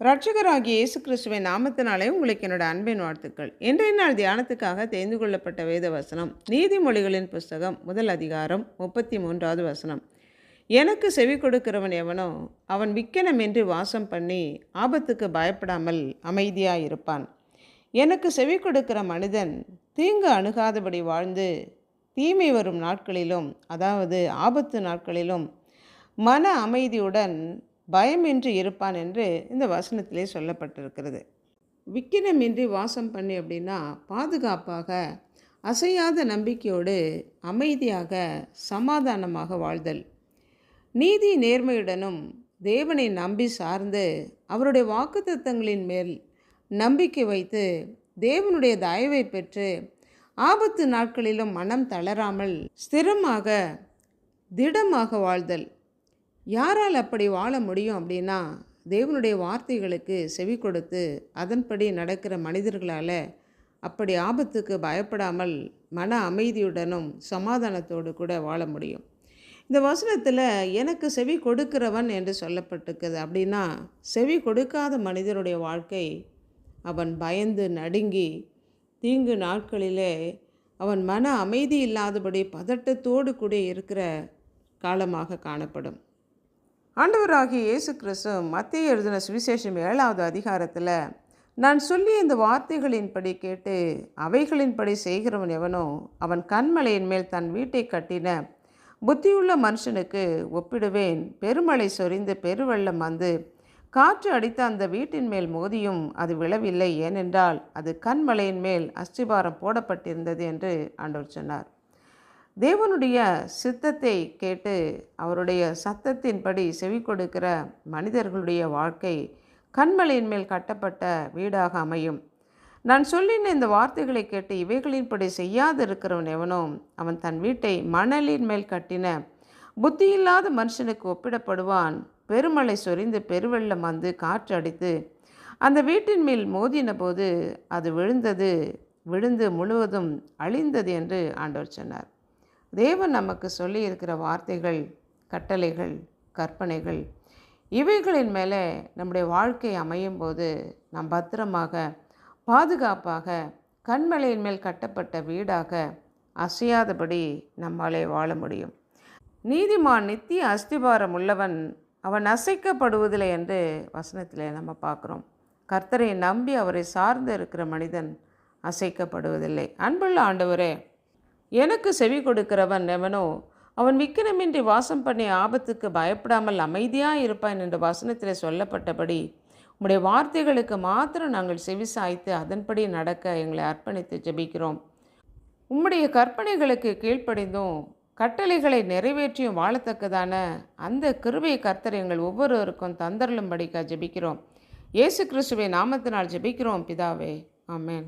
ரட்சகராகிய இயேசு கிறிஸ்துவின் நாமத்தினாலே உங்களுக்கு என்னோட அன்பின் வாழ்த்துக்கள். இன்றைய நாள் தியானத்துக்காக தெரிந்து கொள்ளப்பட்ட வேத வசனம் நீதிமொழிகளின் புஸ்தகம் முதல் அதிகாரம் முப்பத்தி மூன்றாவது வசனம். எனக்கு செவி கொடுக்கிறவன் எவனோ அவன் விக்கனமின்றி வாசம் பண்ணி ஆபத்துக்கு பயப்படாமல் அமைதியாக இருப்பான் எனக்கு செவி கொடுக்கிற மனிதன் தீங்கு அணுகாதபடி வாழ்ந்து தீமை வரும் நாட்களிலும் அதாவது ஆபத்து நாட்களிலும் மன அமைதியுடன் பயமின்றி இருப்பான் என்று இந்த வசனத்திலே சொல்லப்பட்டிருக்கிறது. விக்கினமின்றி வாசம் பண்ணி அப்படின்னா பாதுகாப்பாக அசையாத நம்பிக்கையோடு அமைதியாக சமாதானமாக வாழ்தல். நீதி நேர்மையுடனும் தேவனை நம்பி சார்ந்து அவருடைய வாக்குத்தத்தங்களின் மேல் நம்பிக்கை வைத்து தேவனுடைய தயவை பெற்று ஆபத்து நாட்களிலும் மனம் தளராமல் ஸ்திரமாக திடமாக வாழ்தல். யாரால் அப்படி வாழ முடியும் அப்படின்னா தேவனுடைய வார்த்தைகளுக்கு செவி கொடுத்து அதன்படி நடக்கிற மனிதர்களால் அப்படி ஆபத்துக்கு பயப்படாமல் மன அமைதியுடனும் சமாதானத்தோடு கூட வாழ முடியும். இந்த வசனத்தில் எனக்கு செவி கொடுக்கிறவன் என்று சொல்லப்பட்டிருக்குது அப்படின்னா செவி கொடுக்காத மனிதனுடைய வாழ்க்கை அவன் பயந்து நடுங்கி தீங்கு நாட்களிலே அவன் மன அமைதி இல்லாதபடி பதட்டத்தோடு கூட இருக்கிற காலமாக காணப்படும். ஆண்டவராகிய இயேசு கிறிஸ்து மத்திய எழுதின சுவிசேஷம் ஏழாவது அதிகாரத்தில் நான் சொல்லி இந்த வார்த்தைகளின்படி கேட்டு அவைகளின்படி செய்கிறவன் எவனோ அவன் கண்மலையின் மேல் தன் வீட்டை கட்டின புத்தியுள்ள மனுஷனுக்கு ஒப்பிடுவேன். பெருமழை சொரிந்து பெருவெள்ளம் வந்து காற்று அடித்த அந்த வீட்டின் மேல் மோதியும் அது விழவில்லை. ஏனென்றால் அது கண்மலையின் மேல் அஸ்திபாரம் போடப்பட்டிருந்தது என்று ஆண்டவர் சொன்னார். தேவனுடைய சித்தத்தை கேட்டு அவருடைய சத்தத்தின்படி செவி கொடுக்கிற மனிதர்களுடைய வாழ்க்கை கண்மலையின் மேல் கட்டப்பட்ட வீடாக அமையும். நான் சொல்லின இந்த வார்த்தைகளை கேட்டு இவைகளின்படி செய்யாதிருக்கிறவன் எவனோ அவன் தன் வீட்டை மணலின் மேல் கட்டின புத்தியில்லாத மனுஷனுக்கு ஒப்பிடப்படுவான். பெருமழை சொரிந்து பெருவெள்ளம் வந்து காற்று அடித்து அந்த வீட்டின் மேல் மோதின போது அது விழுந்தது விழுந்து முழுவதும் அழிந்தது என்று ஆண்டவர் சொன்னார். தேவன் நமக்கு சொல்லி இருக்கிற வார்த்தைகள் கட்டளைகள் கற்பனைகள் இவைகளின் மேலே நம்முடைய வாழ்க்கை அமையும் போது நாம் பத்திரமாக பாதுகாப்பாக கண்மலையின் மேல் கட்டப்பட்ட வீடாக அசையாதபடி நம்மாலே வாழ முடியும். நீதிமான் நித்திய அஸ்திபாரம் உள்ளவன் அவன் அசைக்கப்படுவதில்லை என்று வசனத்தில் நம்ம பார்க்குறோம். கர்த்தரை நம்பி அவரை சார்ந்து இருக்கிற மனிதன் அசைக்கப்படுவதில்லை. அன்புள்ள ஆண்டவரே எனக்கு செவி கொடுக்கிறவன் எவனோ அவன் விக்கிரமின்றி வாசம் பண்ணி ஆபத்துக்கு பயப்படாமல் அமைதியாக இருப்பான் என்ற வசனத்தில் சொல்லப்பட்டபடி உம்முடைய வார்த்தைகளுக்கு மாத்திரம் நாங்கள் செவி சாய்த்து அதன்படி நடக்க எங்களை அர்ப்பணித்து ஜெபிக்கிறோம். உம்முடைய கற்பனைகளுக்கு கீழ்ப்படிந்தும் கட்டளைகளை நிறைவேற்றியும் வாழத்தக்கதான அந்த கிருபை கர்த்தர் எங்கள் ஒவ்வொருவருக்கும் தந்தரலும்படிக்க ஜெபிக்கிறோம். இயேசு கிறிஸ்துவை நாமத்தினால் ஜெபிக்கிறோம். பிதாவே ஆமேன்.